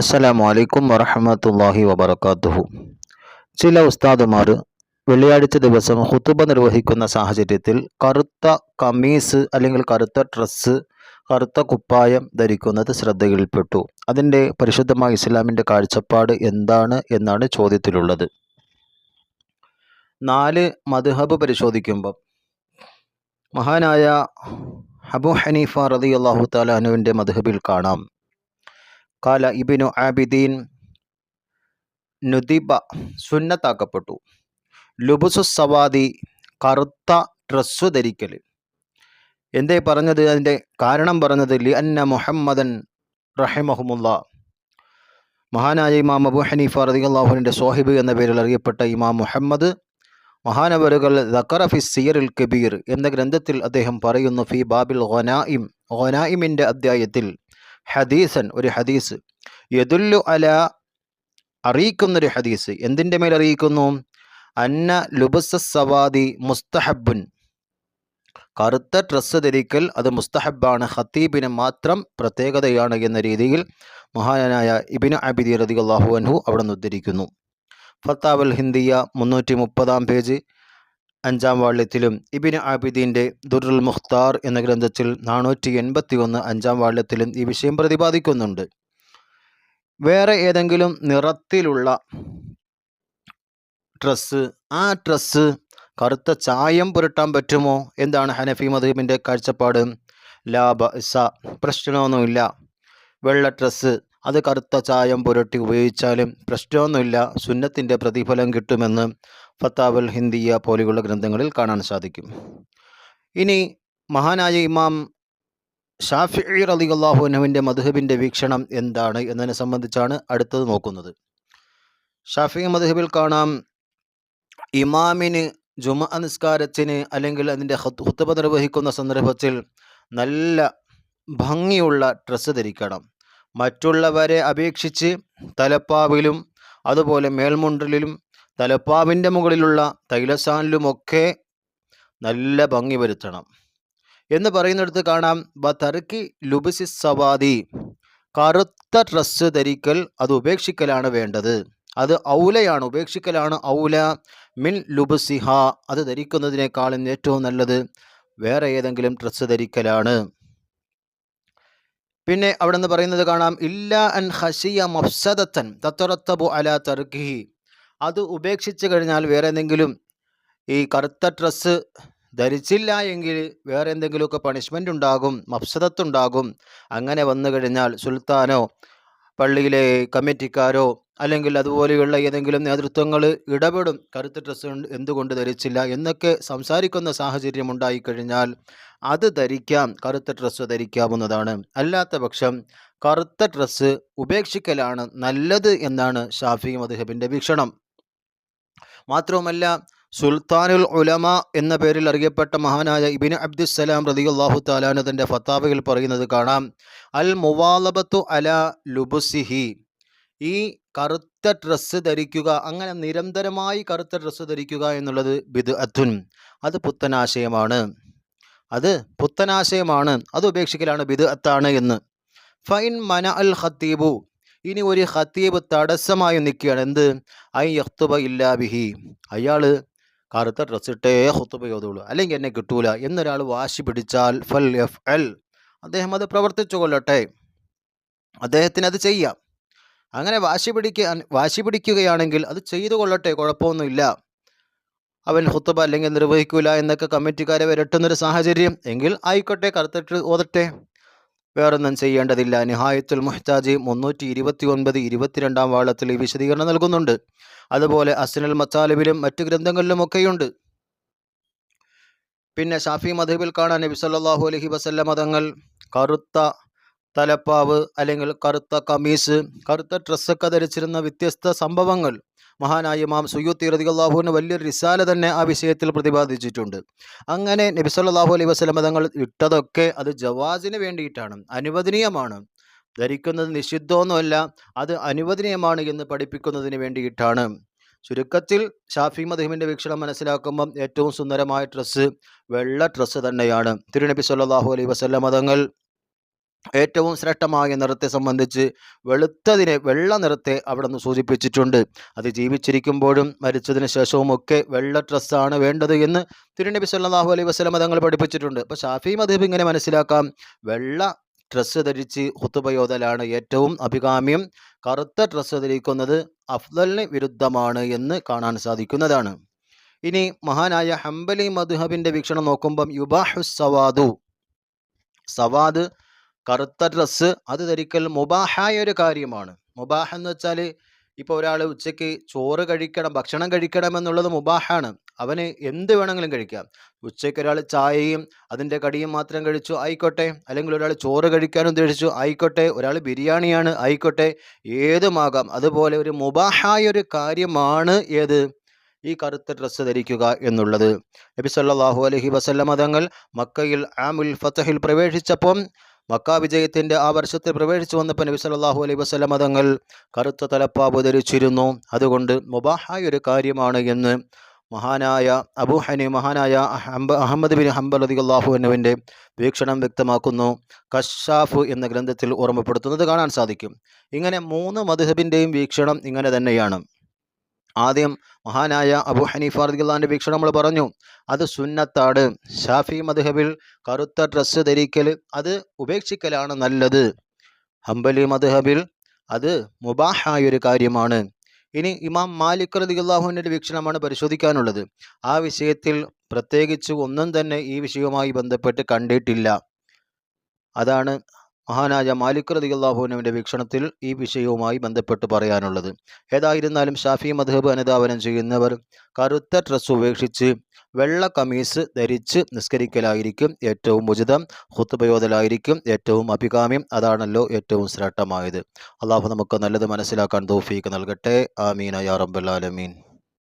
അസ്സലാമു അലൈക്കും വറഹമത്തല്ലാഹി വബർക്കാത്തുഹു ചില ഉസ്താദുമാർ വെള്ളിയാഴ്ച ദിവസം ഹുത്തുബ നിർവഹിക്കുന്ന സാഹചര്യത്തിൽ കറുത്ത കമീസ് അല്ലെങ്കിൽ കറുത്ത ഡ്രസ്സ് കറുത്ത കുപ്പായം ധരിക്കുന്നത് ശ്രദ്ധയിൽപ്പെട്ടു. അതിന്റെ പരിശുദ്ധമായ ഇസ്ലാമിന്റെ കാഴ്ചപ്പാട് എന്താണ് എന്നാണ് ചോദ്യത്തിലുള്ളത്. നാല് മധുഹബ് പരിശോധിക്കുമ്പം മഹാനായ അബു ഹനീഫ റതി അള്ളാഹു താലാനുവിന്റെ മധുഹബിൽ കാണാം. കാല ഇബിനു ആബിദീൻ നുദിബ സുന്നത്താക്കപ്പെട്ടു. ലുബുസു സവാദി കറുത്ത ഡ്രസ്സു ധരിക്കൽ എന്തേ പറഞ്ഞത്? അതിന്റെ കാരണം പറഞ്ഞത് ലി അന്ന മുഹമ്മദൻ റഹിമഹുമുല്ല. മഹാനായ ഇമാം അബു ഹനീഫ റദിയല്ലാഹുവിന്റെ സോഹിബ് എന്ന പേരിൽ അറിയപ്പെട്ട ഇമാം മുഹമ്മദ് മഹാനവരുകൾ ദക്കറഫി സിയറിൽ കബീർ എന്ന ഗ്രന്ഥത്തിൽ അദ്ദേഹം പറയുന്നു ഫി ബാബിൽ ഖൊനായിം ഖൊനായിമിന്റെ അധ്യായത്തിൽ ഹദീസൻ ഒരു ഹദീസ്. യദുല്ലു അല അറിയിക്കുന്നൊരു ഹദീസ്. എന്തിന്റെ മേൽ അറിയിക്കുന്നു? അന്ന ലുബസ് സവാദി മുസ്തഹബുൻ കറുത്ത ഡ്രസ്സ് ധരിക്കൽ അത് മുസ്തഹബാണ് ഹത്തീബിന് മാത്രം പ്രത്യേകതയാണ് എന്ന രീതിയിൽ മഹാനായ ഇബിന് അബിദി റതി അള്ളാഹു അൻഹു അവിടെ നിന്ന് ഉദ്ധരിക്കുന്നു. ഫത്താവൽ ഹിന്ദിയ മുന്നൂറ്റി മുപ്പതാം പേജ്. അഞ്ചാം വാള്യത്തിലും ഇബിന് ആബിദീന്റെ ദുറുൽ മുഖ്താർ എന്ന ഗ്രന്ഥത്തിൽ നാനൂറ്റി എൺപത്തി ഒന്ന് അഞ്ചാം വാള്യത്തിലും ഈ വിഷയം പ്രതിപാദിക്കുന്നുണ്ട്. വേറെ ഏതെങ്കിലും നിറത്തിലുള്ള ഡ്രസ്സ് ആ ഡ്രസ്സ് കറുത്ത ചായം പുരട്ടാൻ പറ്റുമോ? എന്താണ് ഹനഫി മദീബിന്റെ കാഴ്ചപ്പാട്? ലാഭ ഇസ പ്രശ്നമൊന്നുമില്ല. വെള്ള ഡ്രസ്സ് അത് കറുത്ത ചായം പുരട്ടി ഉപയോഗിച്ചാലും പ്രശ്നമൊന്നുമില്ല. സുന്നത്തിന്റെ പ്രതിഫലം കിട്ടുമെന്ന് ഫത്താവൽ ഹിന്ദിയ പോലെയുള്ള ഗ്രന്ഥങ്ങളിൽ കാണാൻ സാധിക്കും. ഇനി മഹാനായ ഇമാം ഷാഫി അലി അള്ളാഹുനവിന്റെ മധുഹബിന്റെ വീക്ഷണം എന്താണ് എന്നതിനെ സംബന്ധിച്ചാണ് അടുത്തത് നോക്കുന്നത്. ഷാഫി മധുഹബിൽ കാണാം ഇമാമിന് ജുമ നിസ്കാരത്തിന് അല്ലെങ്കിൽ അതിന്റെ ഹുത്തബ നിർവഹിക്കുന്ന സന്ദർഭത്തിൽ നല്ല ഭംഗിയുള്ള ഡ്രസ്സ് ധരിക്കണം. മറ്റുള്ളവരെ അപേക്ഷിച്ച് തലപ്പാവിലും അതുപോലെ മേൽമുണ്ടലിലും തലപ്പാവിന്റെ മുകളിലുള്ള തൈലസാനിലുമൊക്കെ നല്ല ഭംഗി വരുത്തണം. എന്ന് പറയുന്നിടത്ത് കാണാം ബ ബത്തർക്കി ലുബിസി സവാദി കറുത്ത ഡ്രസ്സ് ധരിക്കൽ അത് ഉപേക്ഷിക്കലാണ് വേണ്ടത്. അത് ഔലയാണ് ഉപേക്ഷിക്കലാണ് ഔല. മിൻ ലുബുസിഹ അത് ധരിക്കുന്നതിനേക്കാളും ഏറ്റവും നല്ലത് വേറെ ഏതെങ്കിലും ഡ്രസ്സ് ധരിക്കലാണ്. പിന്നെ അവിടെ നിന്ന് പറയുന്നത് കാണാം ഇല്ല അൻ ഹസിയ മഫ്സദത്തൻ തത്തറത്തബു അല തർക്കിഹി അത് ഉപേക്ഷിച്ച് കഴിഞ്ഞാൽ വേറെ എന്തെങ്കിലും ഈ കറുത്ത ഡ്രസ്സ് ധരിച്ചില്ല എങ്കിൽ വേറെ എന്തെങ്കിലുമൊക്കെ പണിഷ്മെന്റ് ഉണ്ടാകും മഫ്സദത്തുണ്ടാകും. അങ്ങനെ വന്നു കഴിഞ്ഞാൽ സുൽത്താനോ പള്ളിയിലെ കമ്മിറ്റിക്കാരോ അല്ലെങ്കിൽ അതുപോലെയുള്ള ഏതെങ്കിലും നേതൃത്വങ്ങൾ ഇടപെടും. കറുത്ത ഡ്രസ്സ് എന്തുകൊണ്ട് ധരിച്ചില്ല എന്നൊക്കെ സംസാരിക്കുന്ന സാഹചര്യം ഉണ്ടായിക്കഴിഞ്ഞാൽ അത് ധരിക്കാം കറുത്ത ഡ്രസ്സ് ധരിക്കാവുന്നതാണ്. അല്ലാത്ത പക്ഷം കറുത്ത ഡ്രസ്സ് ഉപേക്ഷിക്കലാണ് നല്ലത് എന്നാണ് ഷാഫി മദ്ഹബിന്റെ വീക്ഷണം. മാത്രവുമല്ല സുൽത്താനുൽ ഉലമ എന്ന പേരിൽ അറിയപ്പെട്ട മഹാനായ ഇബിന് അബ്ദുസലാം റതിയുല്ലാഹു താലാനു തന്റെ ഫത്താബയിൽ പറയുന്നത് കാണാം. അൽ മുവാലബത്തു അല ലുബുസിഹി. ഈ കറുത്ത ഡ്രസ്സ് ധരിക്കുക അങ്ങനെ നിരന്തരമായി കറുത്ത ഡ്രസ്സ് ധരിക്കുക എന്നുള്ളത് ബിദ് അത്തുൻ അത് പുത്തനാശയമാണ്. അത് പുത്തനാശയമാണ്. അത് ഉപേക്ഷിക്കലാണ് ബിദ് അത്താണ് എന്ന്. ഫൈൻ മന അൽ ഖത്തീബു. ഇനി ഒരു ഹത്തീബ് തടസ്സമായി നിൽക്കുകയാണ്. എന്ത്? ഐ യഹ്തുബ ഇല്ലാ ബിഹി. അയാൾ കറുത്ത ഡ്രസ്സിട്ടേ ഹുത്തുബ യോതുള്ളൂ അല്ലെങ്കിൽ എന്നെ കിട്ടൂല. എന്നൊരാൾ വാശി പിടിച്ചാൽ ഫൽ എഫ് എൽ. അദ്ദേഹം അത് പ്രവർത്തിച്ചു കൊള്ളട്ടെ. അദ്ദേഹത്തിന് അത് ചെയ്യാം. അങ്ങനെ വാശി പിടിക്കാൻ വാശി പിടിക്കുകയാണെങ്കിൽ അത് ചെയ്തു കൊള്ളട്ടെ. കുഴപ്പമൊന്നുമില്ല. അവൻ ഹുത്തുബ അല്ലെങ്കിൽ നിർവഹിക്കൂല എന്നൊക്കെ കമ്മിറ്റിക്കാരെ വരട്ടുന്നൊരു സാഹചര്യം. എങ്കിൽ ആയിക്കോട്ടെ കറുത്തിട്ട് ഓതട്ടെ. വേറൊന്നും ചെയ്യേണ്ടതില്ല. നിഹായത്തുൽ മുഹ്താജി മുന്നൂറ്റി ഇരുപത്തി ഒൻപത് ഇരുപത്തിരണ്ടാം വാളത്തിൽ ഈ വിശദീകരണം നൽകുന്നുണ്ട്. അതുപോലെ അസ്നൽ മത്താലിബിലും മറ്റു ഗ്രന്ഥങ്ങളിലുമൊക്കെയുണ്ട്. പിന്നെ ഷാഫി മധുബിൽ കാണാൻ നബി സല്ലാഹു അലഹി വസല്ല മതങ്ങൾ കറുത്ത തലപ്പാവ് അല്ലെങ്കിൽ കറുത്ത കമീസ് കറുത്ത ഡ്രസ്സൊക്കെ ധരിച്ചിരുന്ന വ്യത്യസ്ത സംഭവങ്ങൾ. മഹാനായ ഇമാം സുയൂത്തി റതികളാഹുവിന് വലിയൊരു റിസാല തന്നെ ആ വിഷയത്തിൽ പ്രതിപാദിച്ചിട്ടുണ്ട്. അങ്ങനെ നബി സല്ലാഹു അലൈഹി വസ്ലമ തങ്ങൾ ഇട്ടതൊക്കെ അത് ജവാസിന് വേണ്ടിയിട്ടാണ്. അനുവദനീയമാണ്. ധരിക്കുന്നത് നിഷിദ്ധമൊന്നുമല്ല അത് അനുവദനീയമാണ് എന്ന് പഠിപ്പിക്കുന്നതിന് വേണ്ടിയിട്ടാണ്. ചുരുക്കത്തിൽ ഷാഫി മദഹിമിന്റെ വീക്ഷണം മനസ്സിലാക്കുമ്പം ഏറ്റവും സുന്ദരമായ ഡ്രസ്സ് വെള്ള ഡ്രസ്സ് തന്നെയാണ്. തിരുനബി സല്ലാഹു അലൈഹി വസല്ല മതങ്ങൾ ഏറ്റവും ശ്രേഷ്ഠമായ നിറത്തെ സംബന്ധിച്ച് വെളുത്തതിനെ വെള്ള നിറത്തെ അവിടെ നിന്ന് സൂചിപ്പിച്ചിട്ടുണ്ട്. അത് ജീവിച്ചിരിക്കുമ്പോഴും മരിച്ചതിന് ശേഷവും ഒക്കെ വെള്ള ഡ്രസ്സാണ് വേണ്ടത് എന്ന് തിരുനബി സല്ലാഹു അലൈഹി വസ്ലം തങ്ങൾ പഠിപ്പിച്ചിട്ടുണ്ട്. അപ്പോൾ ഷാഫി മദീബ് ഇങ്ങനെ മനസ്സിലാക്കാം. വെള്ള ഡ്രസ്സ് ധരിച്ച് ഹുത്തുപയോതലാണ് ഏറ്റവും അഭികാമ്യം. കറുത്ത ഡ്രസ്സ് ധരിക്കുന്നത് അഫ്ദലിന് വിരുദ്ധമാണ് എന്ന് കാണാൻ സാധിക്കുന്നതാണ്. ഇനി മഹാനായ ഹംബലി മധുഹബിന്റെ വീക്ഷണം നോക്കുമ്പം യുബാഹു സവാദു സവാദ് കറുത്ത ഡ്രസ്സ് അത് ധരിക്കൽ മുബാഹായ ഒരു കാര്യമാണ്. മുബാഹ എന്ന് വെച്ചാൽ ഇപ്പോൾ ഒരാൾ ഉച്ചയ്ക്ക് ചോറ് കഴിക്കണം ഭക്ഷണം കഴിക്കണം എന്നുള്ളത് മുബാഹാണ്. അവന് എന്ത് വേണമെങ്കിലും കഴിക്കാം. ഉച്ചയ്ക്ക് ഒരാൾ ചായയും അതിന്റെ കടിയും മാത്രം കഴിച്ചു ആയിക്കോട്ടെ. അല്ലെങ്കിൽ ഒരാൾ ചോറ് കഴിക്കാനും ഉദ്ദേശിച്ചു ആയിക്കോട്ടെ. ഒരാൾ ബിരിയാണിയാണ് ആയിക്കോട്ടെ. ഏതുമാകാം. അതുപോലെ ഒരു മുബാഹായ ഒരു കാര്യമാണ് ഏത്? ഈ കറുത്ത ഡ്രസ്സ് ധരിക്കുക എന്നുള്ളത്. നബി സല്ലാഹു അലഹി വസല്ലമ തങ്ങൾ മക്കയിൽ ആമുൽ ഫത്തഹിൽ പ്രവേശിച്ചപ്പം മക്ക വിജയത്തിന്റെ ആ വർഷത്തിൽ പ്രവേശിച്ചു വന്നപ്പോൾ നബി സല്ലല്ലാഹു അലൈഹി വസല്ലം തങ്ങൾ കറുത്ത തലപ്പാവ് ധരിച്ചിരുന്നു. അതുകൊണ്ട് മുബാഹായ ഒരു കാര്യമാണ് എന്ന് മഹാനായ അബൂ ഹനി മഹാനായ ഹംബ അഹമ്മദ് ബിൻ ഹംബൽ അലി അള്ളാഹു എന്നുവിന്റെ വീക്ഷണം വ്യക്തമാക്കുന്നു. കഷാഫ് എന്ന ഗ്രന്ഥത്തിൽ ഓർമ്മപ്പെടുത്തുന്നത് കാണാൻ സാധിക്കും. ഇങ്ങനെ മൂന്ന് മധുഹബിന്റെയും വീക്ഷണം ഇങ്ങനെ തന്നെയാണ്. ആദ്യം മഹാനായ അബു ഹനീഫ റദിയുള്ളാന്റെ വീക്ഷണം നമ്മൾ പറഞ്ഞു. അത് സുന്നത്താണ്. ഷാഫി മദ്ഹബിൽ കറുത്ത ഡ്രസ്സ് ധരിക്കൽ അത് ഉപേക്ഷിക്കലാണ് നല്ലത്. ഹംബലി മദ്ഹബിൽ അത് മുബാഹായ ഒരു കാര്യമാണ്. ഇനി ഇമാം മാലിക് റദിയുള്ളാഹുവിന്റെ വീക്ഷണമാണ് പരിശോധിക്കാനുള്ളത്. ആ വിഷയത്തിൽ പ്രത്യേകിച്ച് ഒന്നും തന്നെ ഈ വിഷയവുമായി ബന്ധപ്പെട്ട് കണ്ടിട്ടില്ല. അതാണ് മഹാനായ മാലിക് റദിയുള്ളാഹുവിന്റെ വീക്ഷണത്തിൽ ഈ വിഷയവുമായി ബന്ധപ്പെട്ട് പറയാനുള്ളത്. ഏതായിരുന്നാലും ഷാഫി മധബ് അനുധാവനം ചെയ്യുന്നവർ കറുത്ത ഡ്രസ്സ് ഉപേക്ഷിച്ച് വെള്ള കമീസ് ധരിച്ച് നിസ്കരിക്കലായിരിക്കും ഏറ്റവും ഉചിതം ഹുത്തുബയോധലായിരിക്കും ഏറ്റവും അഭികാമ്യം അതാണല്ലോ ഏറ്റവും ശ്രേഷ്ഠമായത്. അള്ളാഹു നമുക്ക് നല്ലത് മനസ്സിലാക്കാൻ തോഫീക്ക് നൽകട്ടെ. ആമീന യാ റബ്ബൽ ആലമീൻ.